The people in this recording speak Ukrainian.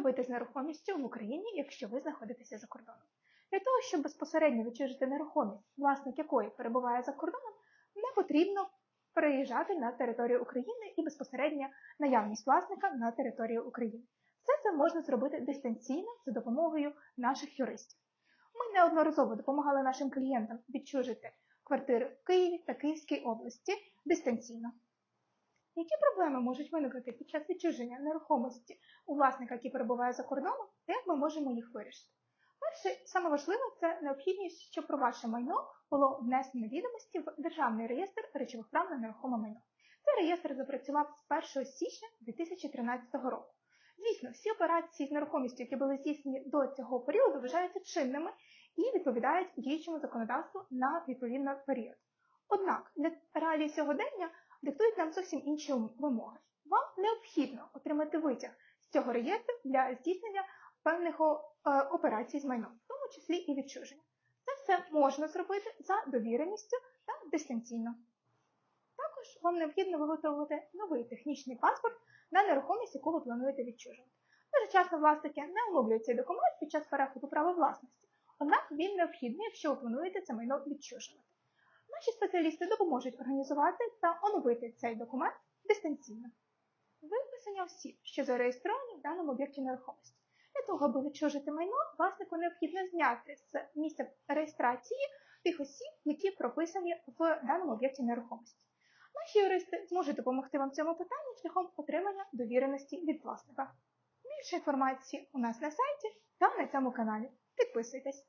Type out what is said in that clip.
робити з нерухомістю в Україні, якщо ви знаходитеся за кордоном? Для того, щоб безпосередньо відчужити нерухомість, власник якої перебуває за кордоном, не потрібно переїжджати на територію України і безпосередньо наявність власника на території України. Все це можна зробити дистанційно за допомогою наших юристів. Ми неодноразово допомагали нашим клієнтам відчужити квартири в Києві та Київській області дистанційно. Які проблеми можуть виникнути під час відчуження нерухомості у власника, який перебуває за кордоном, та як ми можемо їх вирішити? Перше, саме важливе, це необхідність, щоб про ваше майно було внесено відомості в Державний реєстр речових прав на нерухоме майно. Цей реєстр запрацював з 1 січня 2013 року. Звісно, всі операції з нерухомістю, які були здійснені до цього періоду, вважаються чинними і відповідають діючому законодавству на відповідний період. Однак для реалій сьогодення диктують нам зовсім інші вимоги. Вам необхідно отримати витяг з цього реєстру для здійснення певних е, операцій з майном, в тому числі і відчуження. Це все можна зробити за довіреністю та дистанційно. Також вам необхідно виготовити новий технічний паспорт на нерухомість, яку ви плануєте відчужувати. Дуже часто власники не оновлюють цей документ під час переходу права власності, однак він необхідний, якщо ви плануєте це майно відчужувати. Наші спеціалісти допоможуть організувати та оновити цей документ дистанційно. Виписання осіб, що зареєстровані в даному об'єкті нерухомості. Для того, аби відчужити майно, власнику необхідно зняти з місця реєстрації тих осіб, які прописані в даному об'єкті нерухомості. Наші юристи зможуть допомогти вам в цьому питанні шляхом отримання довіреності від власника. Більше інформації у нас на сайті та на цьому каналі. Підписуйтесь!